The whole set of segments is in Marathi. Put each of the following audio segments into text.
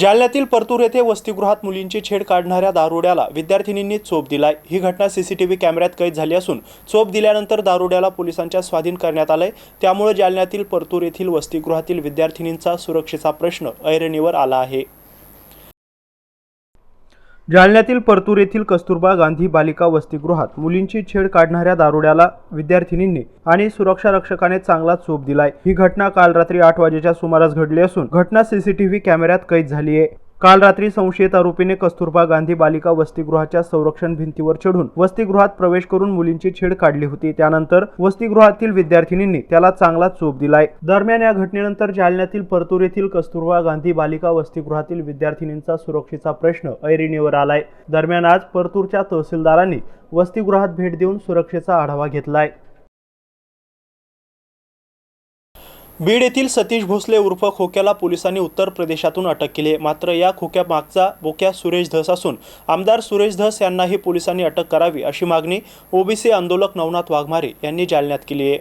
जालन्यातील परतूर येथे वसतिगृहात मुलींची छेड काढणाऱ्या दारुड्याला विद्यार्थिनींनी चोप दिलाय. ही घटना सीसीटीव्ही कॅमेऱ्यात कैद झाली असून चोप दिल्यानंतर दारुड्याला पोलिसांच्या स्वाधीन करण्यात आलंय. त्यामुळे जालन्यातील परतूर येथील वसतिगृहातील विद्यार्थिनींचा सुरक्षेचा प्रश्न ऐरणीवर आला आहे. जालन्यातील परतूर येथील कस्तुरबा गांधी बालिका वसतिगृहात मुलींची छेड काढणाऱ्या दारुड्याला विद्यार्थिनींनी आणि सुरक्षा रक्षकाने चांगलाच चोप दिलाय. ही घटना काल रात्री आठ वाजेच्या सुमारास घडली असून घटना सीसीटीव्ही कॅमेऱ्यात कैद झाली आहे काल रात्री संशयित आरोपीने कस्तुरबा गांधी बालिका वसतिगृहाच्या संरक्षण भिंतीवर चढून वसतिगृहात प्रवेश करून मुलींची छेड काढली होती. त्यानंतर वसतिगृहातील विद्यार्थिनींनी त्याला चांगला चोप दिलाय. दरम्यान या घटनेनंतर जालन्यातील परतूर येथील कस्तुरबा गांधी बालिका वसतिगृहातील विद्यार्थिनींचा सुरक्षेचा प्रश्न ऐरणीवर आलाय. दरम्यान आज परतूरच्या तहसीलदारांनी वसतिगृहात भेट देऊन सुरक्षेचा आढावा घेतलाय. बीड येथील सतीश भोसले उर्फ खोक्याला पोलिसांनी उत्तर प्रदेशातून अटक केली आहे. मात्र या खोक्या मागचा बोक्या सुरेश धस असून आमदार सुरेश धस यांनाही पोलिसांनी अटक करावी अशी मागणी ओबीसी आंदोलक नवनाथ वाघमारे यांनी जालन्यात केली आहे.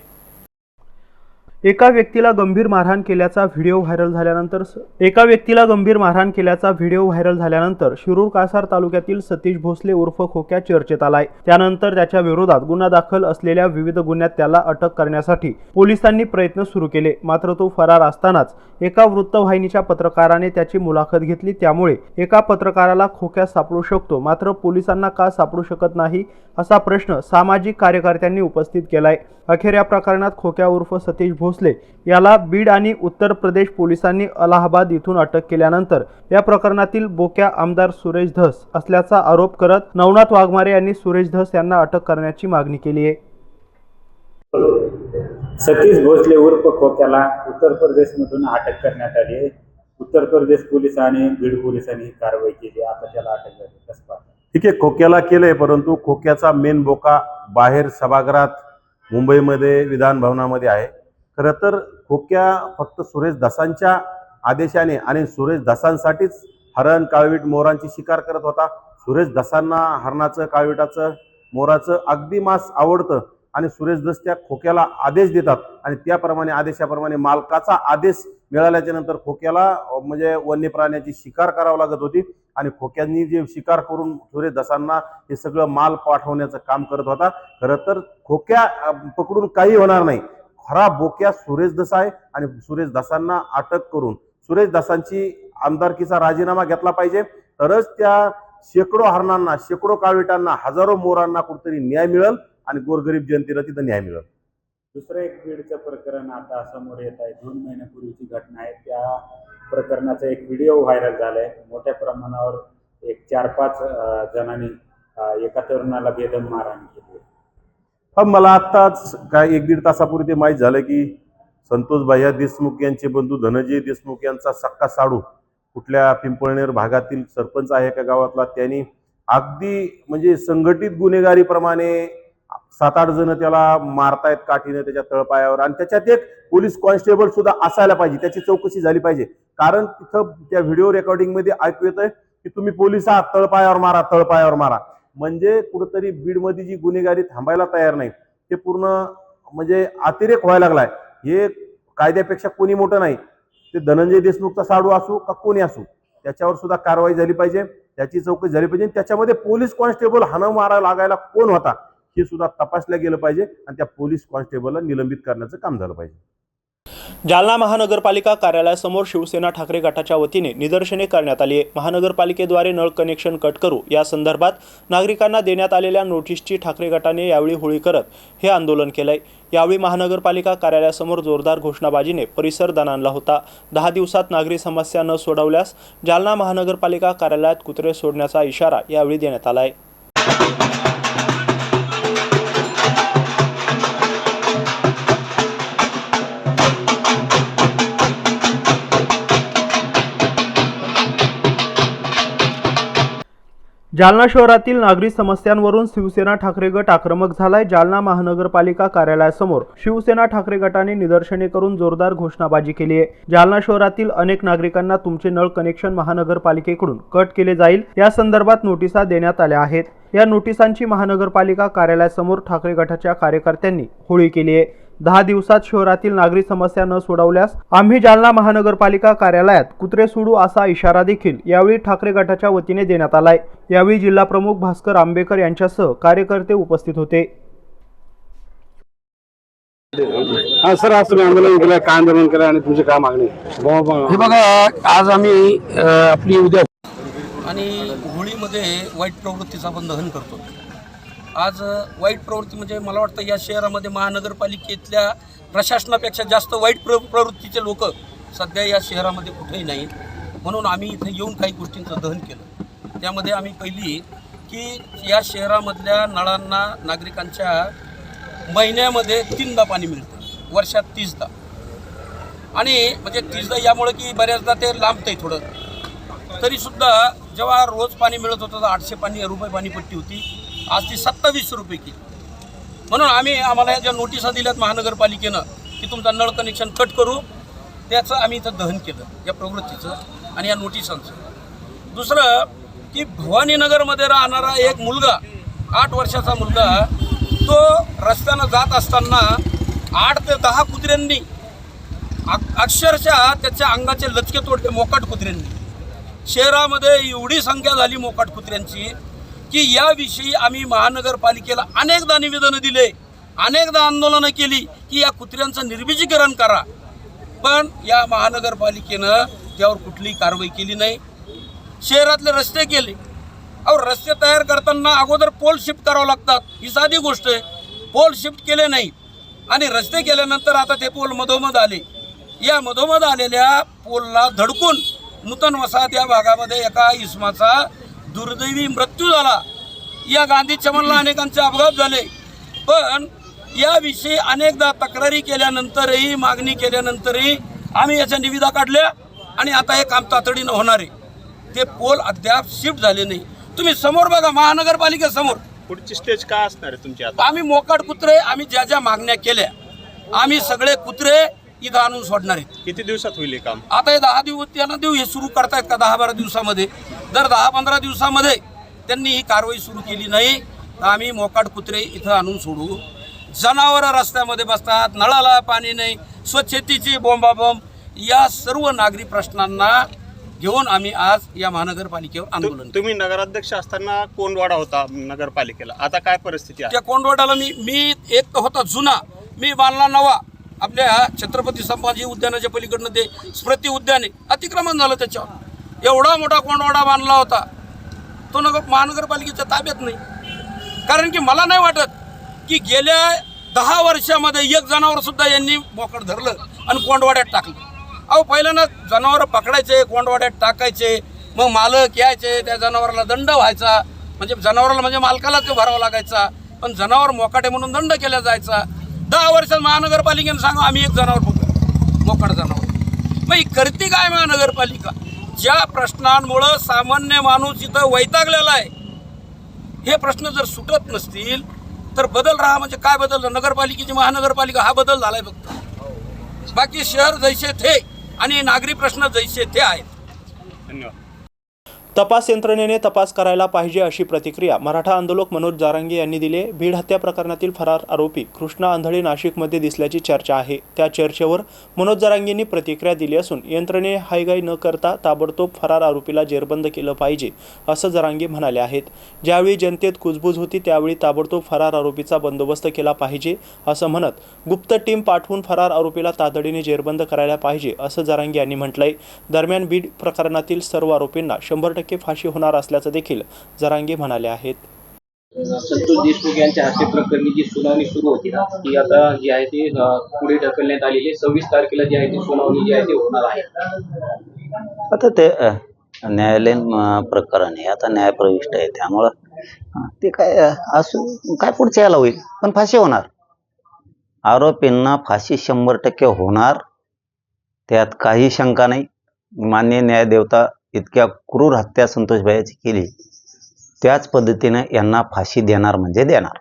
एका व्यक्तीला गंभीर मारहाण केल्याचा व्हिडिओ व्हायरल झाल्यानंतर एका व्यक्तीला गंभीर मारहाण केल्याचा व्हिडिओ व्हायरल झाल्यानंतर शिरूर कासार तालुक्यातील सतीश भोसले उर्फ खोक्या चर्चेत आलाय. त्यानंतर त्याच्या विरोधात गुन्हा दाखल असलेल्या विविध गुन्ह्यात त्याला अटक करण्यासाठी पोलिसांनी प्रयत्न सुरू केले. मात्र तो फरार असतानाच एका वृत्तवाहिनीच्या पत्रकाराने त्याची मुलाखत घेतली. त्यामुळे एका पत्रकाराला खोक्या सापडू शकतो. मात्र पोलिसांना का सापडू शकत नाही असा प्रश्न सामाजिक कार्यकर्त्यांनी उपस्थित केलाय. अखेर या प्रकरणात खोक्या उर्फ सतीश भोसले याला बीड आणि उत्तर प्रदेश पोलिसांनी अलाहाबाद इथून अटक केल्यानंतर या प्रकरणातील बोक्या आमदार सुरेश धस असल्याचा आरोप करत नवनाथ वाघमारे यांनी सुरेश धस यांना अटक करण्याची मागणी केली आहे. सतीश भोसले उर्फ खोक्याला उत्तर प्रदेशमधून अटक करण्यात आली आहे. उत्तर प्रदेश पोलीस आणि बीड पोलिसांनी ही कारवाई केली आता त्याला अटक झाली ठीक आहे खोक्याला केलंय परंतु खोक्याचा मेन बोका बाहेर सभागृहात मुंबईमध्ये विधान भवनामध्ये आहे. खरं तर खोक्या फक्त सुरेश दासांच्या आदेशाने आणि सुरेश दासांसाठीच हरण काळवीट मोरांची शिकार करत होता. सुरेश दासांना हरणाचं काळविटाचं मोराचं अगदी मास आवडतं आणि सुरेश दस त्या खोक्याला आदेश देतात आणि त्याप्रमाणे आदेशाप्रमाणे मालकाचा आदेश मिळाल्याच्या नंतर खोक्याला म्हणजे वन्य प्राण्याची शिकार करावं लागत होती आणि खोक्यांनी जे शिकार करून सुरेश दसांना हे सगळं माल पाठवण्याचं काम करत होता. खरं तर खोक्या पकडून काही होणार नाही. खरा बोक्या सुरेश दस आहे आणि सुरेश दासांना अटक करून सुरेश दासांची आमदारकीचा राजीनामा घेतला पाहिजे. तरच त्या शेकडो हरणांना शेकडो काळविटांना हजारो मोरांना कुठेतरी न्याय मिळेल आणि गोरगरीब जनतेला तिथं न्याय मिळेल. दुसरं एक बीडचं प्रकरण आता समोर येत आहे. दोन महिन्यापूर्वीची घटना आहे. त्या प्रकरणाचा एक व्हिडिओ व्हायरल झालाय. मोठ्या प्रमाणावर एक चार पाच जणांनी एका तरुणाला बेदम मारहाण केली हा मला आत्ताच काय एक दीड तासापूर्वी ते माहीत झालं की संतोष भाया देशमुख यांचे बंधू धनंजय देशमुख यांचा सक्का साडू कुठल्या पिंपळनेर भागातील सरपंच आहे का गावातला त्यांनी अगदी म्हणजे संघटित गुन्हेगारीप्रमाणे सात आठ जण त्याला मारतायत काठीने त्याच्या तळपायावर आणि त्याच्यात एक पोलीस कॉन्स्टेबल सुद्धा असायला पाहिजे त्याची चौकशी झाली पाहिजे. कारण तिथं त्या व्हिडिओ रेकॉर्डिंगमध्ये ऐकू येतंय की तुम्ही पोलीस आहात तळपायावर मारा तळपायावर मारा. म्हणजे कुठंतरी बीडमध्ये जी गुन्हेगारी थांबायला तयार नाही ते पूर्ण म्हणजे अतिरेक व्हायला लागलाय. हे कायद्यापेक्षा कोणी मोठं नाही. ते धनंजय देशमुखचा साडू असू का कोणी असू त्याच्यावर सुद्धा कारवाई झाली पाहिजे त्याची चौकशी झाली पाहिजे त्याच्यामध्ये पोलीस कॉन्स्टेबल हाणं मारा लागायला कोण होता हे सुद्धा तपासलं गेलं पाहिजे आणि त्या पोलीस कॉन्स्टेबलला निलंबित करण्याचं काम झालं पाहिजे. जालना महानगरपालिका कार्यालयासमोर शिवसेना ठाकरे गटाच्या वतीने निदर्शने करण्यात आली आहे. महानगरपालिकेद्वारे नळ कनेक्शन कट करू या संदर्भात नागरिकांना देण्यात आलेल्या नोटीसची ठाकरे गटाने यावेळी होळी करत हे आंदोलन केलंय. यावेळी महानगरपालिका कार्यालयासमोर जोरदार घोषणाबाजीने परिसर दणाणला होता. दहा दिवसात नागरी समस्या न सोडवल्यास जालना महानगरपालिका कार्यालयात कुत्रे सोडण्याचा इशारा यावेळी देण्यात आला आहे. जालना शहरातील नागरी समस्यांवरून शिवसेना ठाकरे गट आक्रमक झालाय. जालना महानगरपालिका कार्यालयासमोर शिवसेना ठाकरे गटाने निदर्शने करून जोरदार घोषणाबाजी केली आहे. जालना शहरातील अनेक नागरिकांना तुमचे नळ कनेक्शन महानगरपालिकेकडून कट केले जाईल. या संदर्भात नोटिसा देण्यात आल्या आहेत. या नोटिसांची महानगरपालिका कार्यालयासमोर ठाकरे गटाच्या कार्यकर्त्यांनी होळी केली आहे. दहा दिवसात शहरातील नागरी समस्या न सोडवल्यास आम्ही जालना महानगरपालिका कार्यालयात कुत्रे सोडू असा इशारा देखील यावेळी ठाकरे गटाच्या वतीने देण्यात आलाय. यावेळी जिल्हा प्रमुख भास्कर आंबेकर यांच्यासह कार्यकर्ते उपस्थित होते. हा सर आज तुम्ही आंदोलन केलं काय आंदोलन केलं आणि तुमची काय मागणी? हे बघा आज आम्ही आपली उद्या आणि होळीमध्ये वाईट प्रवृत्तीचा आपण दहन करतो आज वाईट प्रवृत्ती म्हणजे मला वाटतं या शहरामध्ये महानगरपालिकेतल्या प्रशासनापेक्षा जास्त वाईट प्र प्रवृत्तीचे लोक सध्या या शहरामध्ये कुठेही नाहीत. म्हणून आम्ही इथे येऊन काही गोष्टींचं दहन केलं. त्यामध्ये आम्ही पहिली की या शहरामधल्या नळांना नागरिकांच्या महिन्यामध्ये तीनदा पाणी मिळतं. वर्षात तीसदा. आणि म्हणजे तीसदा यामुळे की बऱ्याचदा ते लांबतंय थोडं. तरीसुद्धा जेव्हा रोज पाणी मिळत होतं तर आठशे पाणी रुपये पाणीपट्टी होती. आज ती सत्तावीस रुपये की म्हणून आम्ही आम्हाला या ज्या नोटिसा दिल्यात महानगरपालिकेनं की तुमचा नळ कनेक्शन कट करू. त्याचं आम्ही इथं दहन केलं या प्रवृत्तीचं आणि या नोटिसांचं. दुसरं की भवानीनगरमध्ये राहणारा एक मुलगा आठ वर्षाचा मुलगा तो रस्त्यानं जात असताना आठ ते दहा कुत्र्यांनी अक्षरशः त्याच्या अंगाचे लचके तोडले मोकाट कुत्र्यांनी. शहरामध्ये एवढी संख्या झाली मोकाट कुत्र्यांची की याविषयी आम्ही महानगरपालिकेला अनेकदा निवेदनं दिले अनेकदा आंदोलनं केली की या कुत्र्यांचं निर्बीजीकरण करा. पण या महानगरपालिकेनं त्यावर कुठलीही कारवाई केली नाही. शहरातले रस्ते केले. अहो रस्ते तयार करताना अगोदर पोल शिफ्ट करावं लागतात. ही साधी गोष्ट आहे. पोल शिफ्ट केले नाही. आणि रस्ते केल्यानंतर आता ते पोल मधोमध आले. या मधोमध आलेल्या पोलला धडकून नूतन वसाहत या भागामध्ये एका इसमाचा दुर्दैवी मृत्यू झाला. या गांधी चमनला अनेकांचे अपघात झाले. पण याविषयी अनेकदा तक्रारी केल्यानंतरही मागणी केल्यानंतरही आम्ही याच्या निविदा काढल्या आणि आता हे काम तातडीनं होणार आहे. ते पोल अद्याप शिफ्ट झाले नाही. तुम्ही समोर बघा महानगरपालिकेसमोर. पुढची स्टेज काय असणार आहे तुमची आता? आम्ही मोकाट कुत्रे आम्ही ज्या ज्या मागण्या केल्या आम्ही सगळे कुत्रे इथं आणून सोडणार आहेत. किती दिवसात होईल हे काम? आता हे दहा दिवस त्यांना देऊ हे सुरू करतायत का दहा बारा दिवसामध्ये? जर दहा पंधरा दिवसामध्ये त्यांनी ही कारवाई सुरू केली नाही. तर आम्ही मोकाट कुत्रे इथं आणून सोडू. जनावरं रस्त्यामध्ये बसतात नळाला पाणी नाही स्वच्छतेची बोंबाबोंब या सर्व नागरी प्रश्नांना घेऊन आम्ही आज या महानगरपालिकेवर आंदोलन. तुम्ही नगराध्यक्ष असताना कोंडवाडा होता नगरपालिकेला. आता काय परिस्थिती आहे? त्या कोंडवाड्याला मी मी एक तर होता जुना. मी बांधला नवा. आपल्या छत्रपती संभाजी उद्यानाच्या पलीकडनं ते स्मृती उद्यान. अतिक्रमण झालं त्याच्यावर. एवढा मोठा कोंडवाडा बांधला होता. तो नगर महानगरपालिकेच्या ताब्यात नाही. कारण की मला नाही वाटत की गेल्या दहा वर्षामध्ये एक जनावर सुद्धा यांनी बोकड धरलं आणि कोंडवाड्यात टाकलं. अहो पहिल्यांदा जनावरं पकडायचे कोंडवाड्यात टाकायचे मग मालक यायचे त्या जनावराला दंड व्हायचा. म्हणजे जनावराला म्हणजे मालकालाच ते भरावा लागायचा. पण जनावर मोकाटे म्हणून दंड केला जायचा. दहा वर्षात महानगरपालिकेनं सांगा आम्ही एक जनावर पकडू मोकाट जनावर. मग ही करते काय महानगरपालिका? ज्या प्रश्नांमुळं सामान्य माणूस इथं वैतागलेला आहे हे प्रश्न जर सुटत नसतील तर बदल राहा म्हणजे काय बदल? नगरपालिकेची महानगरपालिका हा बदल झालाय फक्त. बाकी शहर जैसे थे आणि नागरी प्रश्न जैसे ते आहेत. धन्यवाद. तपास यंत्रणेने तपास करायला पाहिजे अशी प्रतिक्रिया मराठा आंदोलक मनोज जारांगे यांनी दिली. भीड हत्या प्रकरणातील फरार आरोपी कृष्णा आंधळे नाशिकमध्ये दिसल्याची चर्चा आहे. त्या चर्चेवर मनोज जारांगेंनी प्रतिक्रिया दिली असून यंत्रणेने हायगाई न करता ताबडतोब फरार आरोपीला जेरबंद केलं पाहिजे असं जरांगे म्हणाले आहेत. ज्यावेळी जनतेत कुजबूज होती त्यावेळी ताबडतोब फरार आरोपीचा बंदोबस्त केला पाहिजे असं म्हणत गुप्त टीम पाठवून फरार आरोपीला तातडीने जेरबंद करायला पाहिजे असं जरांगे यांनी म्हटलंय. दरम्यान बीड प्रकरणातील सर्व आरोपींना शंभर टक्के फाशी होणार असल्याचं देखील जरांगे म्हणाले आहेत. संतोष देशमुख यांच्या हत्या प्रकरणी जी सुनावणी सुरू होती ना ती आता जी आहे ती पुढे ढकलण्यात आलेली आहे. सव्वीस तारखेला जी आहे ती सुनावणी जी आहे ती होणार आहे. आता ते न्यायालयीन प्रकरण आहे. आता न्यायप्रविष्ट आहे. त्यामुळं ते काय असू काय पुढच्या याला होईल? पण फाशी होणार. आरोपींना फाशी शंभर टक्के होणार. त्यात काही शंका नाही. मान्य न्यायदेवता इतक्या क्रूर हत्या संतोषभाईची केली त्याच पद्धतीनं यांना फाशी देणार म्हणजे देणार.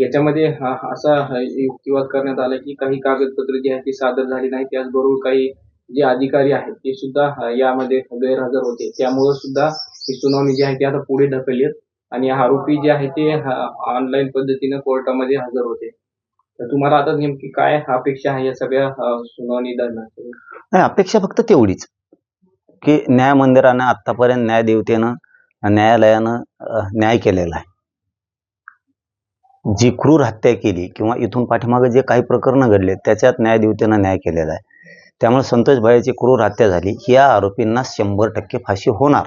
याच्यामध्ये असा युक्तिवाद करण्यात आला की काही कागदपत्र जी आहेत ती सादर झाली नाही त्याचबरोबर काही जे अधिकारी आहेत ते सुद्धा यामध्ये गैरहजर होते. त्यामुळे सुद्धा ही सुनावणी जी आहे ती आता पुढे ढकलली. आणि आरोपी जे आहे ते ऑनलाईन पद्धतीनं कोर्टामध्ये हजर होते. तर तुम्हाला आता नेमकी काय अपेक्षा आहे या सगळ्या सुनावणी दरम्यान? अपेक्षा फक्त तेवढीच. की न्याय मंदिरानं आत्तापर्यंत न्यायदेवतेनं न्यायालयानं न्याय केलेला आहे. जी क्रूर हत्या केली किंवा इथून पाठीमागे जे काही प्रकरणं घडले त्याच्यात न्याय देवतेनं न्याय केलेला आहे. त्यामुळे संतोष भाईची क्रूर हत्या झाली या आरोपींना शंभर टक्के फाशी होणार.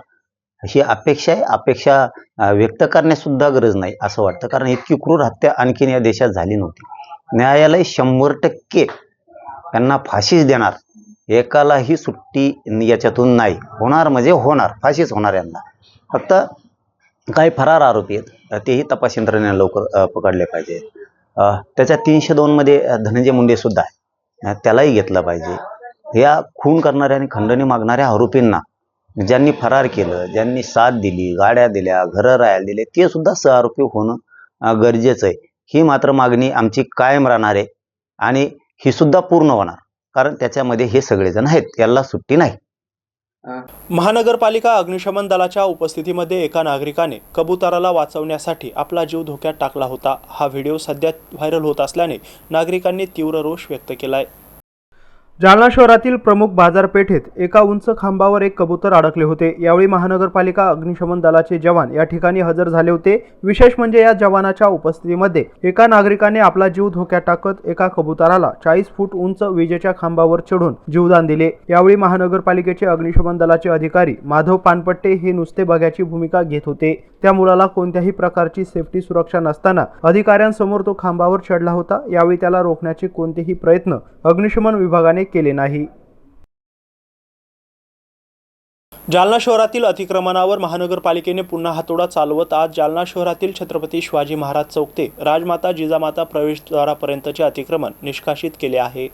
अशी अपेक्षा आहे. अपेक्षा व्यक्त करण्यासुद्धा गरज नाही असं वाटतं. कारण इतकी क्रूर हत्या आणखीन या देशात झाली नव्हती. न्यायालय शंभर टक्के यांना फाशीच देणार. एकालाही सुट्टी याच्यातून नाही. होणार म्हणजे होणार. फाशीच होणार यांना. फक्त काही फरार आरोपी आहेत. तेही तपास यंत्रणेने लवकर पकडले पाहिजे. त्याच्या तीनशे दोनमध्ये धनंजय मुंडे सुद्धा आहे त्यालाही घेतलं पाहिजे. या खून करणाऱ्या आणि खंडणी मागणाऱ्या आरोपींना ज्यांनी फरार केलं ज्यांनी साथ दिली गाड्या दिल्या घरं राहायला दिले ते सुद्धा सहआरोपी होणं गरजेचं आहे. ही मात्र मागणी आमची कायम राहणार आहे आणि ही सुद्धा पूर्ण होणार. कारण त्याच्यामध्ये हे सगळेजण आहेत याला सुट्टी नाही. महानगरपालिका अग्निशमन दलाच्या उपस्थितीमध्ये एका नागरिकाने कबुतराला वाचवण्यासाठी आपला जीव धोक्यात टाकला होता. हा व्हिडिओ सध्या व्हायरल होत असल्याने नागरिकांनी तीव्र रोष व्यक्त केलाय. जालना शहरातील प्रमुख बाजारपेठेत एका उंच खांबावर एक कबूतर अडकले होते. यावेळी महानगरपालिका अग्निशमन दलाचे जवान या ठिकाणी हजर झाले होते. विशेष म्हणजे या जवानाच्या उपस्थितीमध्ये एका नागरिकाने आपला जीव धोक्यात टाकत एका कबुतराला चाळीस फूट उंच विजेच्या खांबावर चढून जीवदान दिले. यावेळी महानगरपालिकेचे अग्निशमन दलाचे अधिकारी माधव पानपट्टे हे नुसते बघ्याची भूमिका घेत होते. त्या मुलाला कोणत्याही प्रकारची सेफ्टी सुरक्षा नसताना अधिकाऱ्यांसमोर तो खांबावर चढला होता. यावेळी त्याला रोखण्याचे कोणतेही प्रयत्न अग्निशमन विभागाने केले नाही. जालना शहरातील अतिक्रमणावर महानगरपालिकेने पुन्हा हातोडा चालवत आज जालना शहरातील छत्रपती शिवाजी महाराज चौक ते राजमाता जिजामाता प्रवेशद्वारापर्यंतचे अतिक्रमण निष्कासित केले आहे.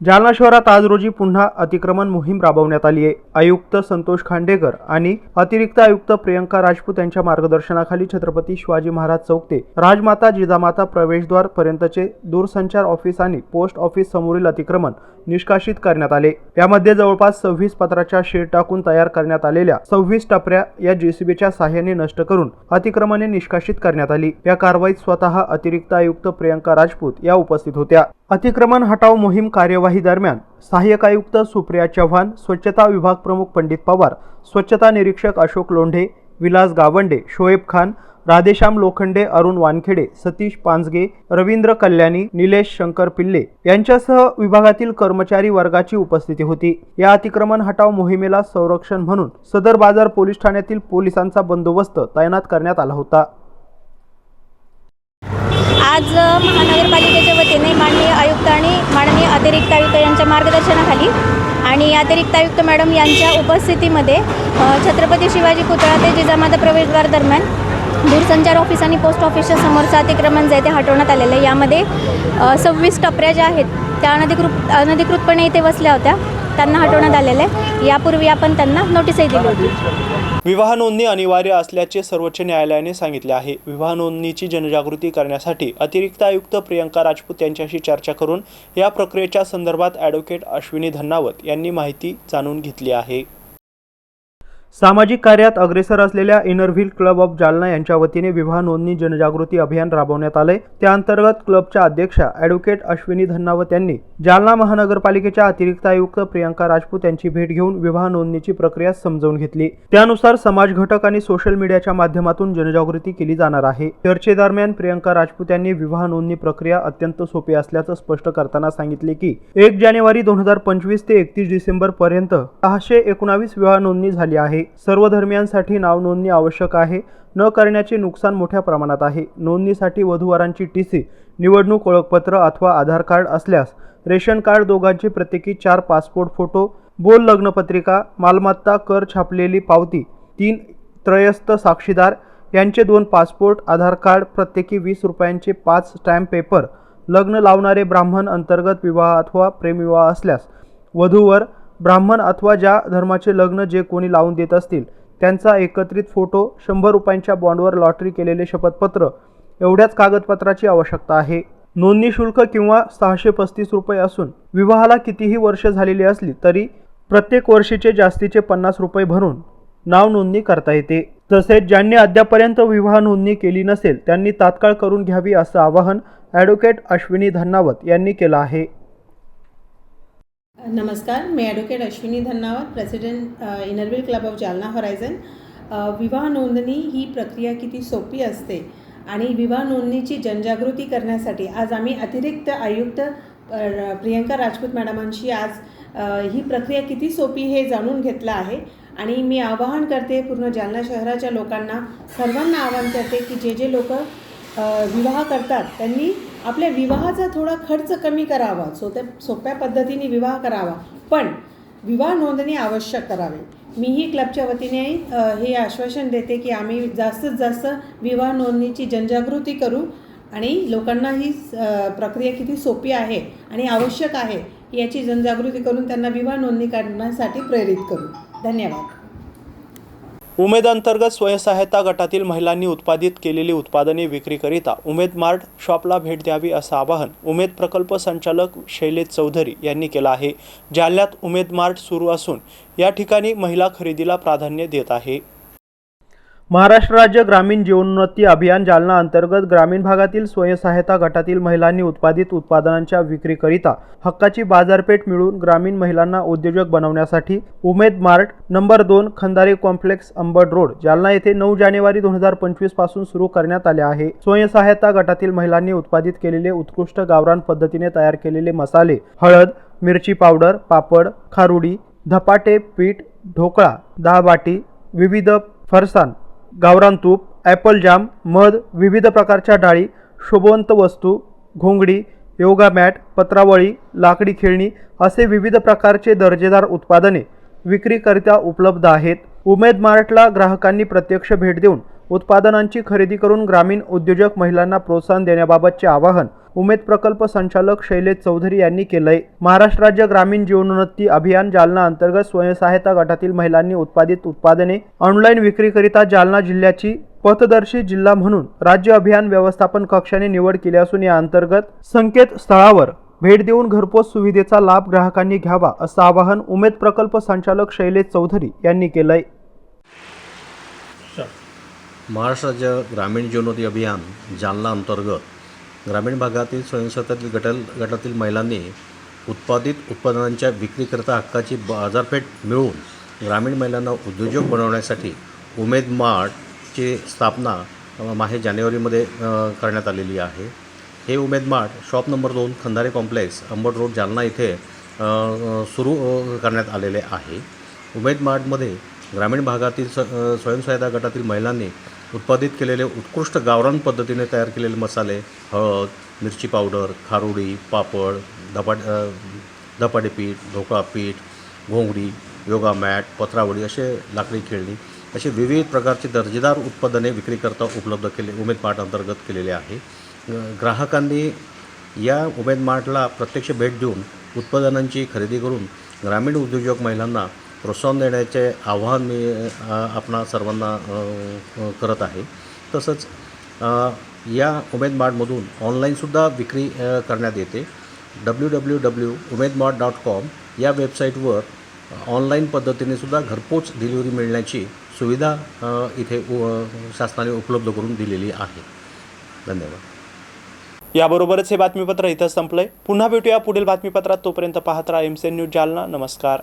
जालना शहरात आज रोजी पुन्हा अतिक्रमण मोहीम राबवण्यात आली आहे. आयुक्त संतोष खांडेकर आणि अतिरिक्त आयुक्त प्रियंका राजपूत यांच्या मार्गदर्शनाखाली छत्रपती शिवाजी महाराज चौक ते राजमाता जिजामाता प्रवेशद्वार पर्यंतचे दूरसंचार ऑफिस आणि पोस्ट ऑफिस समोरील अतिक्रमण निष्कासित करण्यात आले. यामध्ये जवळपास सव्वीस पत्राच्या शेड टाकून तयार करण्यात आलेल्या सव्वीस टपऱ्या या जेसीबीच्या सहाय्याने नष्ट करून अतिक्रमणे निष्कासित करण्यात आली. या कारवाईत स्वतः अतिरिक्त आयुक्त प्रियंका राजपूत या उपस्थित होत्या. अतिक्रमण हटाव मोहीम कार्यवाही दरम्यान सहाय्यक आयुक्त सुप्रिया चव्हाण स्वच्छता विभाग प्रमुख पंडित पवार स्वच्छता निरीक्षक अशोक लोंढे विलास गावंडे शोएब खान राधेश्याम लोखंडे अरुण वानखेडे सतीश पांजगे रवींद्र कल्याणी निलेश शंकर पिल्ले यांच्यासह विभागातील कर्मचारी वर्गाची उपस्थिती होती. या अतिक्रमण हटाव मोहिमेला संरक्षण म्हणून सदर बाजार पोलीस ठाण्यातील पोलिसांचा बंदोबस्त तैनात करण्यात आला होता. आज महानगरपालिकेच्या वतीने माननीय आयुक्त आणि माननीय अतिरिक्त आयुक्त यांच्या मार्गदर्शनाखाली आणि अतिरिक्त आयुक्त मॅडम यांच्या उपस्थितीमध्ये छत्रपती शिवाजी पुतळा ते जिजामाता प्रवेशद्वार दरम्यान दूरसंचार ऑफिस आणि पोस्ट ऑफिसच्या समोरचं अतिक्रमण जे आहे ते हटवण्यात आलेलं आहे. यामध्ये सव्वीस टपऱ्या ज्या आहेत त्या अनधिकृत अनधिकृतपणे इथे बसल्या होत्या. त्यांना हटवण्यात आलेलं आहे. यापूर्वी आपण त्यांना नोटीसही दिली होती. विवाह नोंदणी अनिवार्य असल्याचे सर्वोच्च न्यायालयाने सांगितले आहे. विवाह नोंदणीची जनजागृती करण्यासाठी अतिरिक्त आयुक्त प्रियंका राजपूत यांच्याशी चर्चा करून या प्रक्रियेच्या संदर्भात ॲडव्होकेट अश्विनी धन्नावत यांनी माहिती जाणून घेतली आहे. सामाजिक कार्यात अग्रेसर असलेल्या इनरव्हील क्लब ऑफ जालना यांच्या वतीने विवाह नोंदणी जनजागृती अभियान राबवण्यात आले त्या अंतर्गत क्लबच्या अध्यक्षा ॲडव्होकेट अश्विनी धन्नावत यांनी जालना महानगरपालिकेच्या अतिरिक्त आयुक्त प्रियांका राजपूत यांची भेट घेऊन विवाह नोंदणीची प्रक्रिया समजावून घेतली. त्यानुसार समाज घटक आणि सोशल मीडियाच्या माध्यमातून जनजागृती केली जाणार आहे. चर्चेदरम्यान प्रियांका राजपूत यांनी विवाह नोंदणी प्रक्रिया अत्यंत सोपी असल्याचं स्पष्ट करताना सांगितले की एक जानेवारी दोन हजार पंचवीस ते एकतीस डिसेंबर पर्यंत सहाशे एकोणावीस विवाह नोंदणी झाली आहे. सर्व धर्मियांसाठी नाव नोंदणी आवश्यक आहे. न करण्याचे नुकसान मोठ्या प्रमाणात आहे. नोंदणीसाठी वधूवरांची टी सी निवडणूक ओळखपत्र अथवा आधार कार्ड असल्यास रेशन कार्ड दोघांची प्रत्येकी चार पासपोर्ट फोटो बोल लग्नपत्रिका मालमत्ता कर छापलेली पावती तीन त्रयस्थ साक्षीदार यांचे दोन पासपोर्ट आधार कार्ड प्रत्येकी वीस रुपयांचे पाच स्टॅम्प पेपर लग्न लावणारे ब्राह्मण अंतर्गत विवाह अथवा प्रेमविवाह असल्यास वधूवर ब्राह्मण अथवा ज्या धर्माचे लग्न जे कोणी लावून देत असतील त्यांचा एकत्रित फोटो शंभर रुपयांच्या बॉन्डवर लॉटरी केलेले शपथपत्र एवढ्याच कागदपत्राची आवश्यकता आहे. नोंदणी शुल्क किंवा सहाशे पस्तीस रुपये असून विवाहाला कितीही वर्ष झालेली असली तरी प्रत्येक वर्षीचे जास्तीचे पन्नास रुपये भरून नाव नोंदणी करता येते. तसेच ज्यांनी अद्यापर्यंत विवाह नोंदणी केली नसेल त्यांनी तात्काळ करून घ्यावी असं आवाहन ॲडव्होकेट अश्विनी धन्नावत यांनी केलं आहे. नमस्कार मी advocate Ashwini Dhannawat president Inner Wheel club of Jalna horizon विवाह नोंदणी ही प्रक्रिया किती सोपी असते आणि विवाह नोंदणीची जनजागृती करण्यासाठी आज आम्ही अतिरिक्त आयुक्त प्रियंका राजपूत मॅडमांशी आज ही प्रक्रिया किती सोपी हे जाणून घेतलं आहे. आणि मी आवाहन करते पूर्ण जालना शहराच्या लोकांना सर्वांना आवाहन करते की जे जे लोक विवाह करतात त्यांनी आपल्या विवाहाचा थोडा खर्च कमी करावा सोप्या सोप्या पद्धतीने विवाह करावा. पण विवाह नोंदणी आवश्यक करावी. मीही क्लबच्या वतीने हे आश्वासन देते की आम्ही जास्तीत जास्त विवाह नोंदणीची जनजागृती करू आणि लोकांना ही प्रक्रिया किती सोपी आहे आणि आवश्यक आहे याची जनजागृती करून त्यांना विवाह नोंदणी करण्यासाठी प्रेरित करू. धन्यवाद. उमेद अंतर्गत स्वयंसहायता गटातील महिलांनी उत्पादित केलेली उत्पादने विक्रीकरिता उमेद मार्ट शॉपला भेट द्यावी असं आवाहन उमेद प्रकल्प संचालक शैलेश चौधरी यांनी केलं आहे. जालन्यात उमेद मार्ट सुरू असून या ठिकाणी महिला खरेदीला प्राधान्य देत आहे. महाराष्ट्र राज्य ग्रामीण जीवनोन्नती अभियान जालना अंतर्गत ग्रामीण भागातील स्वयंसहायता गटातील महिलांनी उत्पादित उत्पादनांच्या विक्रीकरिता हक्काची बाजारपेठ मिळून ग्रामीण महिलांना उद्योजक बनवण्यासाठी उमेद मार्ट नंबर दोन खंदारे कॉम्प्लेक्स अंबड रोड जालना येथे नऊ जानेवारी दोन हजार पंचवीसपासून सुरू करण्यात आले आहे. स्वयंसहायता गटातील महिलांनी उत्पादित केलेले उत्कृष्ट गावरान पद्धतीने तयार केलेले मसाले हळद मिरची पावडर पापड खारुडी धपाटे पीठ ढोकळा दाळबाटी विविध फरसाण गावरान तूप ॲपल जाम मध विविध प्रकारच्या डाळी शोभवंत वस्तू घोंगडी योगा मॅट पत्रावळी लाकडी खेळणी असे विविध प्रकारचे दर्जेदार उत्पादने विक्रीकरिता उपलब्ध आहेत. उमेद मार्टला ग्राहकांनी प्रत्यक्ष भेट देऊन उत्पादनांची खरेदी करून ग्रामीण उद्योजक महिलांना प्रोत्साहन देण्याबाबतचे आवाहन उमेद प्रकल्प संचालक शैलेश चौधरी यांनी केलंय. महाराष्ट्र राज्य ग्रामीण जीवनोन्नती अभियान जालना अंतर्गत स्वयंसहायता गटातील महिलांनी उत्पादित उत्पादने ऑनलाईन विक्रीकरिता जालना जिल्ह्याची पथदर्शी जिल्हा म्हणून राज्य अभियान व्यवस्थापन कक्षाने निवड केली असून या अंतर्गत संकेतस्थळावर भेट देऊन घरपोच सुविधेचा लाभ ग्राहकांनी घ्यावा असं आवाहन उमेद प्रकल्प संचालक शैलेश चौधरी यांनी केलंय. महाराष्ट्र राज्य ग्रामीण जीवनोती अभियान जालना अंतर्गत ग्रामीण भागातील स्वयंसहायता गटल गटातील महिलांनी उत्पादित उत्पादनांच्या विक्रीकरिता हक्काची बाजारपेठ मिळवून ग्रामीण महिलांना उद्योजक बनवण्यासाठी उमेद मार्टची स्थापना माहे जानेवारीमध्ये करण्यात आलेली आहे. हे उमेद मार्ट शॉप नंबर दोन खंदारे कॉम्प्लेक्स अंबड रोड जालना इथे सुरू करण्यात आलेले आहे. उमेद मार्टमध्ये ग्रामीण भागातील स स्वयंसहायता गटातील महिलांनी उत्पादित केलेले उत्कृष्ट गावरान पद्धतीने तयार केलेले मसाले हळद मिरची पावडर खारुडी पापड धपाट धपाटेपीठ धपाटे पीठ ढोकळा पीठ घोंगडी योगा मॅट पत्रावळी असे लाकडी खेळणी असे विविध प्रकारचे दर्जेदार उत्पादने विक्रीकरता उपलब्ध केले उमेद मार्ट अंतर्गत केलेले आहे. ग्राहकांनी या उमेद मार्टला प्रत्यक्ष भेट देऊन उत्पादनांची खरेदी करून ग्रामीण उद्योजक महिलांना प्रोत्साहन देण्याचे आव्हान मी आपणा सर्वांना करत आहे. तसंच या उमेद मार्टमधून ऑनलाईनसुद्धा विक्री करण्यात येते. W W W Umed mart dot com या वेबसाईटवर ऑनलाईन पद्धतीने सुद्धा घरपोच डिलिव्हरी मिळण्याची सुविधा इथे शासनाने उपलब्ध करून दिलेली आहे. धन्यवाद. याबरोबरच हे बातमीपत्र इथं संपलंय. पुन्हा भेटूया पुढील बातमीपत्रात. तोपर्यंत पाहत राहा एम न्यूज जालना. नमस्कार.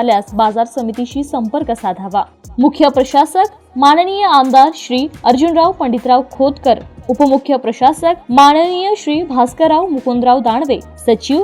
झाल्यास बाजार समितीशी संपर्क साधावा. मुख्य प्रशासक माननीय आमदार श्री अर्जुनराव पंडितराव खोतकर उपमुख्य प्रशासक माननीय श्री भास्करराव मुकुंदराव दानवे सचिव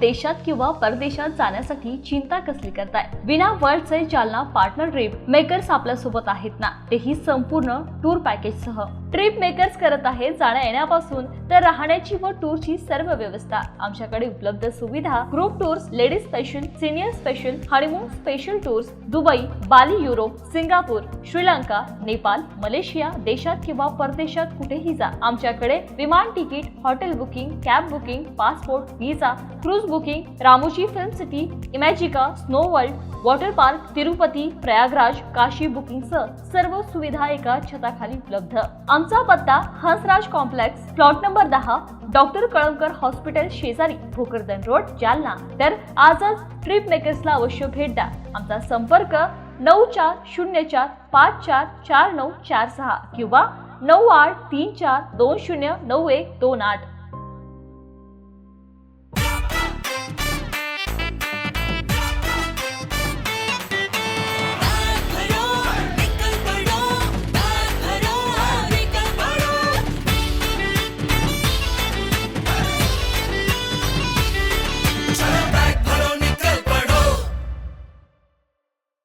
देशात किंवा परदेशात जाण्यासाठी चिंता कसली करताय? विना वर्ल्डचे जालना पार्टनर ट्रिप मेकर्स आपल्यासोबत आहेत ना? तेही संपूर्ण टूर पॅकेज सह. ट्रिप मेकर्स करत आहे जाण्या येण्यापासून तर राहण्याची व टूरची सर्व व्यवस्था. आमच्याकडे उपलब्ध सुविधा group tours ladies special senior special honeymoon special tours Dubai Bali Europe Singapore Sri Lanka Nepal Malaysia देशात किंवा परदेशात कुठेही जा. आमच्याकडे विमान ticket hotel booking cab booking passport visa cruise booking Ramoji film city Imagica snow world water park Tirupati Prayagraj Kashi बुकिंगसह सर्व सुविधा एका छताखाली उपलब्ध. आमचा पत्ता हंसराज कॉम्प्लेक्स प्लॉट नंबर दहा डॉक्टर कळमकर हॉस्पिटल शेजारी भोकरदन रोड जालना. तर आजच ट्रिप मेकर्सला अवश्य भेट द्या. आमचा संपर्क नऊ चार शून्य चार पाच चार चार नऊ चार सहा किंवा नऊ आठ तीन चार दोन शून्य नऊ एक दोन आठ.